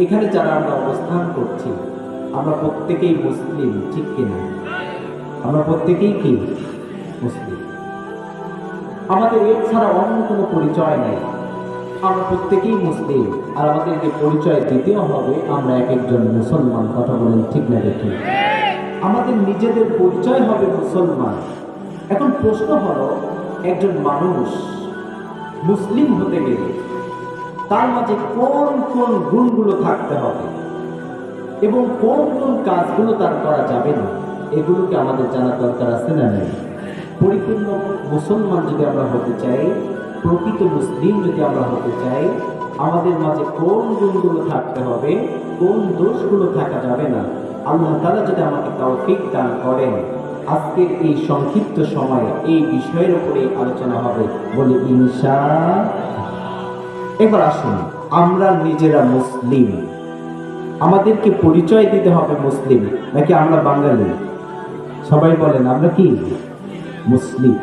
এখানে যারা আমরা অবস্থান করছি, আমরা প্রত্যেকেই মুসলিম, ঠিক কিনা আমরা প্রত্যেকেই কি? মুসলিম। আমাদের এর ছাড়া অন্য কোনো পরিচয় নেই। আমরা প্রত্যেকেই মুসলিম। আর আমাদেরকে পরিচয় দিতেও হবে, আমরা এক একজন মুসলমান, কথা বলেন ঠিক না দেখি? আমাদের নিজেদের পরিচয় হবে মুসলমান। এখন প্রশ্ন হলো, একজন মানুষ মুসলিম হতে গেলে তার মাঝে কোন কোন গুণগুলো থাকতে হবে? এবং কোন কোন কাজগুলো তার করা যাবে না? এগুলোকে আমাদের জানার দরকার আছে না নেই? পরিপূর্ণ মুসলমান যদি আমরা হতে চাই, প্রকৃত মুসলিম যদি আমরা হতে চাই, আমাদের মাঝে কোন গুণগুলো থাকতে হবে, কোন দোষগুলো থাকা যাবে না? আল্লাহ তালা যদি আমাকে তৌফিক দান করেন, আজকের এই সংক্ষিপ্ত সময়ে এই বিষয়ের উপরে আলোচনা হবে। বলে ইনশা এবার আসুন, আমরা নিজেরা মুসলিম। আমাদেরকে পরিচয় দিতে হবে মুসলিম, নাকি আমরা বাঙালি? সবাই বলেন, আমরা কি? মুসলিম।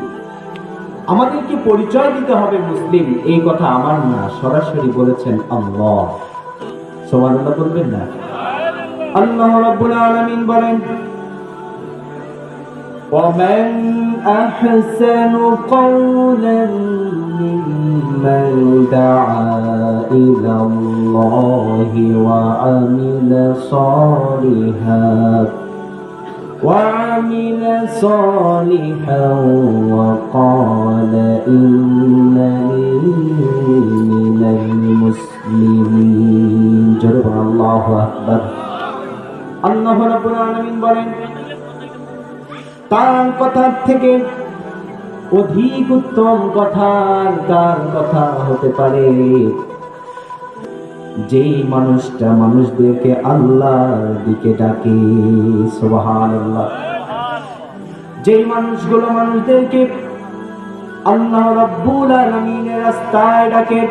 আমাদেরকে পরিচয় দিতে হবে মুসলিম, এই কথা আমার না সরাসরি বলেছেন, আল্লাহ। সুবহানাল্লাহ বলবেন না? আল্লাহ রাব্বুল আলামিন বলেন ومن أحسن قولا ممن دعا إلى الله وعمل صالحا وعمل صالحا وقال إنني من المسلمين. جرب الله أكبر. الله رب العالمين بارك তার কথার থেকে অধিক উত্তম কথার কার কথা হতে পারে। যেই মানুষটা মানুষদেরকে আল্লাহর দিকে ডাকে, সুবহানাল্লাহ। যেই মানুষগুলো মানুষদেরকে আল্লাহ রাব্বুল আলামিনের রাস্তায় ডাকে,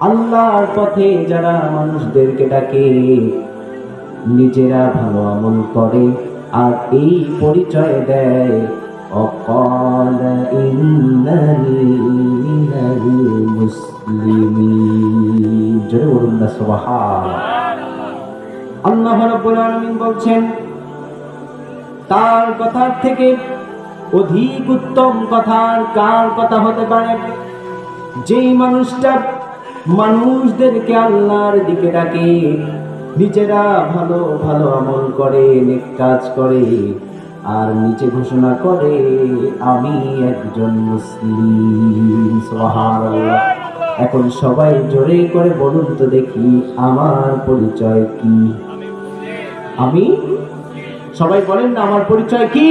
আল্লাহর পথে যারা মানুষদেরকে ডাকে, নিজেরা ভালো আমল করে। আর এই পরিচয় দেয়, অকল ইন্নানি জোরে বলুন না আল্লাহ রাব্বুল আলামিন বলছেন, তার কথার থেকে অধিক উত্তম কথার কার কথা হতে পারে? যেই মানুষটা মানুষদেরকে আল্লাহর দিকে ডাকে নিজেরা ভালো ভালো আমল করে, নেক কাজ করে, আর নিচে ঘোষণা করে, আমি একজন মুসলিম। এখন সবাই জোরে করে বলুন তো দেখি, আমার পরিচয় কি? আমি? সবাই বলেন না, আমার পরিচয় কি?